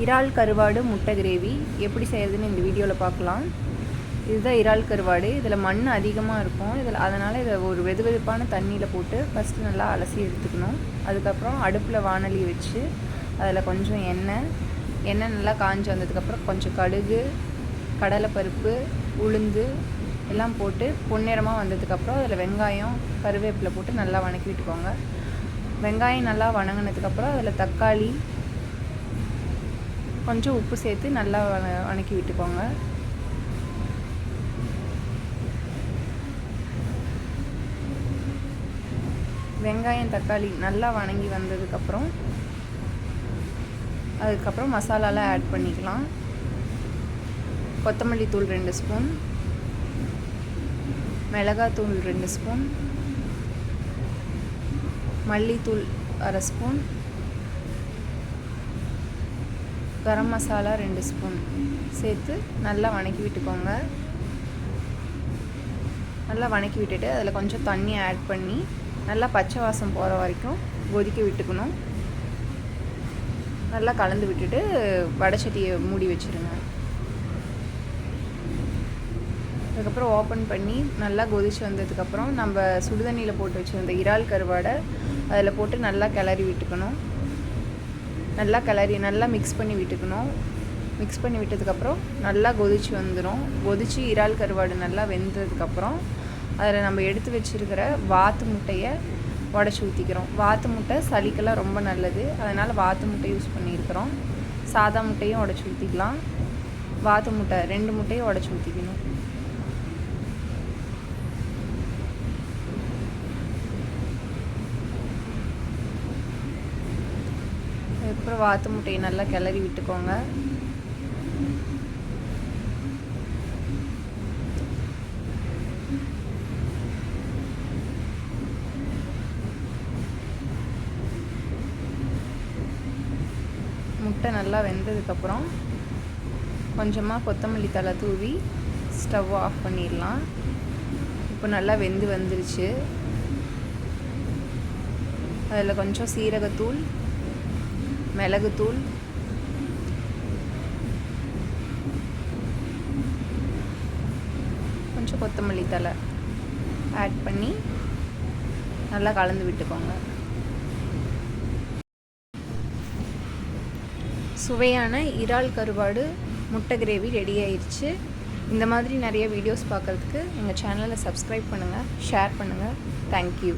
இறால் கருவாடு முட்டை கிரேவி. எப்படி செய்கிறதுன்னு இந்த வீடியோவில் பார்க்கலாம். இதுதான் இறால் கருவாடு. இதில் மண் அதிகமாக இருக்கும். இதில் அதனால் இதை ஒரு வெது வெதுப்பான தண்ணியில் போட்டு ஃபஸ்ட்டு நல்லா அலசி எடுத்துக்கணும். அதுக்கப்புறம் அடுப்பில் வானலி வச்சு அதில் கொஞ்சம் எண்ணெய். எண்ணெய் நல்லா காஞ்சி வந்ததுக்கப்புறம் கொஞ்சம் கடுகு கடலைப்பருப்பு உளுந்து எல்லாம் போட்டு பொன்னிறமாக வந்ததுக்கப்புறம் அதில் வெங்காயம் கருவேப்பிலை போட்டு நல்லா வணக்கி விட்டுக்கோங்க. வெங்காயம் நல்லா வணங்கினதுக்கப்புறம் அதில் தக்காளி கொஞ்சம் உப்பு சேர்த்து நல்லா வணக்கி விட்டுக்கோங்க. வெங்காயம் தக்காளி நல்லா வணங்கி வந்ததுக்கப்புறம் அதுக்கப்புறம் மசாலாலாம் ஆட் பண்ணிக்கலாம். கொத்தமல்லி தூள் ரெண்டு ஸ்பூன். மிளகாத்தூள் ரெண்டு ஸ்பூன். மல்லித்தூள் அரை ஸ்பூன். கரம் மசாலா ரெண்டு ஸ்பூன் சேர்த்து நல்லா வணக்கி விட்டுக்கோங்க. நல்லா வணக்கி விட்டுட்டு அதில் கொஞ்சம் தண்ணி ஆட் பண்ணி நல்லா பச்சை வாசம் போகிற வரைக்கும் கொதிக்க விட்டுக்கணும். நல்லா கலந்து விட்டுட்டு வடைச்சட்டியை மூடி வச்சுருங்க. அதுக்கப்புறம் ஓப்பன் பண்ணி நல்லா கொதிச்சு வந்ததுக்கப்புறம் நம்ம சுடுதண்ணியில் போட்டு வச்சுருந்த இறால் கருவாடை அதில் போட்டு நல்லா கிளறி விட்டுக்கணும். நல்லா கிளறி நல்லா மிக்ஸ் பண்ணி விட்டுக்கணும். மிக்ஸ் பண்ணி விட்டதுக்கப்புறம் நல்லா கொதிச்சு வந்துடும் கொதிச்சு இறால் கருவாடு நல்லா வெந்ததுக்கப்புறம் அதில் நம்ம எடுத்து வச்சிருக்கிற வாத்து முட்டையை உடச்சி ஊற்றிக்கிறோம் வாத்து முட்டை சளிக்கெல்லாம் ரொம்ப நல்லது. அதனால் வாத்து முட்டை யூஸ் பண்ணியிருக்கிறோம். சாதா முட்டையும் உடச்சி ஊற்றிக்கலாம் வாத்து முட்டை ரெண்டு முட்டையும் உடச்சி ஊற்றிக்கணும் அப்புறம் வாத்து முட்டையை நல்லா கிளறி விட்டுக்கோங்க. முட்டை நல்லா வெந்ததுக்கப்புறம் கொஞ்சமாக கொத்தமல்லி தழை தூவி ஸ்டவ் ஆஃப் பண்ணிடலாம். இப்போ நல்லா வெந்து வந்துருச்சு. அதில் கொஞ்சம் சீரகத்தூள் மிளகுத்தூள். கொஞ்சம் கொத்தமல்லி தழை ஆட் பண்ணி நல்லா கலந்து விட்டுக்கோங்க. சுவையான இறால் கருவாடு முட்டை கிரேவி ரெடி ஆயிடுச்சு இந்த மாதிரி நிறைய வீடியோஸ் பார்க்குறதுக்கு எங்கள் சேனலை சப்ஸ்கிரைப் பண்ணுங்கள் ஷேர் பண்ணுங்கள் தேங்க்யூ